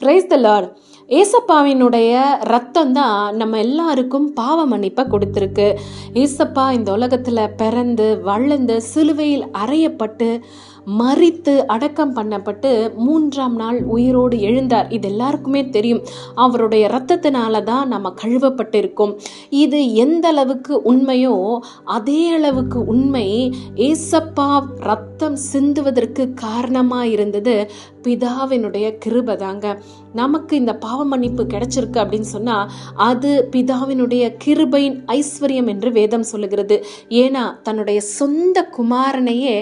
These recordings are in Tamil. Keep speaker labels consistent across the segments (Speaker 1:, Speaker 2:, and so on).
Speaker 1: பிரைஸ் த லார்ட் ஏசப்பாவினுடைய ரத்தம் தான் நம்ம எல்லாருக்கும் பாவ மன்னிப்பை கொடுத்துருக்கு. ஏசப்பா இந்த உலகத்தில் பிறந்து வளர்ந்து சிலுவையில் அறையப்பட்டு மறித்து அடக்கம் பண்ணப்பட்டு மூன்றாம் நாள் உயிரோடு எழுந்தார். இது எல்லாருக்குமே தெரியும். அவருடைய ரத்தத்தினால தான் நம்ம கழுவப்பட்டிருக்கோம். இது எந்த அளவுக்கு உண்மையோ அதே அளவுக்கு உண்மை. ஏசப்பா ரத்தம் சிந்துவதற்கு காரணமாக இருந்தது பிதாவினுடைய கிருபதாங்க. நமக்கு இந்த பாவ மன்னிப்பு கிடைச்சிருக்கு அப்படின்னு சொன்னா அது பிதாவினுடைய கிருபையின் ஐஸ்வர்யம் என்று வேதம் சொல்லுகிறது. ஏன்னா தன்னுடைய சொந்த குமாரனையே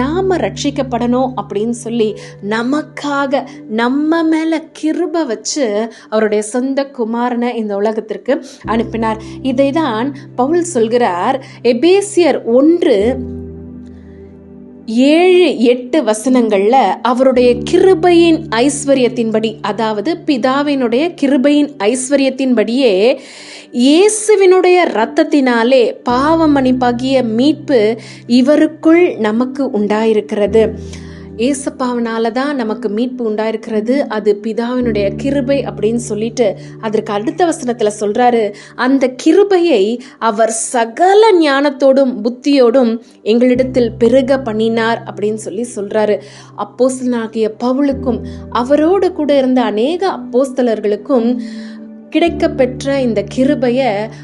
Speaker 1: நாம ரட்சிக்கப்படணும் அப்படின்னு சொல்லி நமக்காக நம்ம மேல கிருபை வச்சு அவருடைய சொந்த குமாரனை இந்த உலகத்திற்கு அனுப்பினார். இதை தான் பவுல் சொல்கிறார் எபேசியர் ஒன்று ஏழு எட்டு வசனங்களில் அவருடைய கிருபையின் ஐஸ்வர்யத்தின்படி அதாவது பிதாவினுடைய கிருபையின் ஐஸ்வர்யத்தின்படியே இயேசுவினுடைய இரத்தத்தினாலே பாவ மன்னிப்பாகிய மீட்பு இவருக்குள் நமக்கு உண்டாயிருக்கிறது. ஏசப்பாவனால தான் நமக்கு மீட்பு உண்டாயிருக்கிறது. அது பிதாவினுடைய கிருபை அப்படின்னு சொல்லிட்டு அதற்கு அடுத்த வசனத்துல சொல்றாரு. அந்த கிருபையை அவர் சகல ஞானத்தோடும் புத்தியோடும் எங்களிடத்தில் பெருக பண்ணினார் அப்படின்னு சொல்லி சொல்றாரு. அப்போஸ்தலனாகிய பவுலுக்கும் அவரோடு கூட இருந்த அநேக அப்போஸ்தலர்களுக்கும் கிடைக்கப்பெற்ற இந்த கிருபைய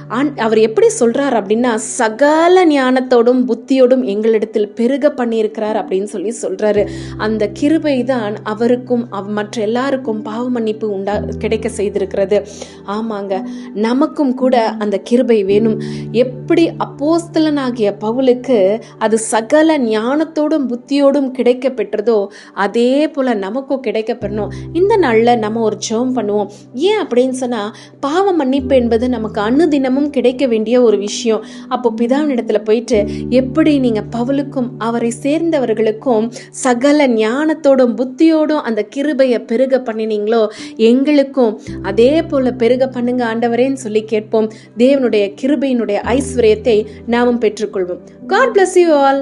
Speaker 1: ஆண் அவர் எப்படி சொல்றார் அப்படின்னா சகல ஞானத்தோடும் புத்தியோடும் எங்களிடத்தில் பெருக பண்ணியிருக்கிறார் அப்படின்னு சொல்லி சொல்றாரு. அந்த கிருபை தான் அவருக்கும் அவ் மற்ற எல்லாருக்கும் பாவ மன்னிப்பு உண்டா கிடைக்க செய்திருக்கிறது. ஆமாங்க நமக்கும் கூட அந்த கிருபை வேணும். எப்படி அப்போஸ்தலனாகிய பவுலுக்கு அது சகல ஞானத்தோடும் புத்தியோடும் கிடைக்க பெற்றதோ அதே போல நமக்கும் கிடைக்க பெறணும் இந்த நாளில் நம்ம ஒரு ஜெபம் பண்ணுவோம். ஏன் அப்படின்னு சொன்னால் பாவ மன்னிப்பு என்பது நமக்கு அனுதினமும் கிடைக்க வேண்டிய ஒரு விஷயம். அப்போ பிதாவினிடத்துல போயிட்டு எப்படி நீங்க பவுலுக்கும் அவரை சேர்ந்தவர்களுக்கும் சகல ஞானத்தோடும் புத்தியோடும் அந்த கிருபையை பெருக பண்ணினீங்களோ? எங்களுக்கும் அதே போல பெருக பண்ணுங்க ஆண்டவரேன்னு சொல்லி கேட்போம். தேவனுடைய கிருபையினுடைய ஐஸ்வர்யத்தை நாமும் பெற்றுக்கொள்வோம். God bless you all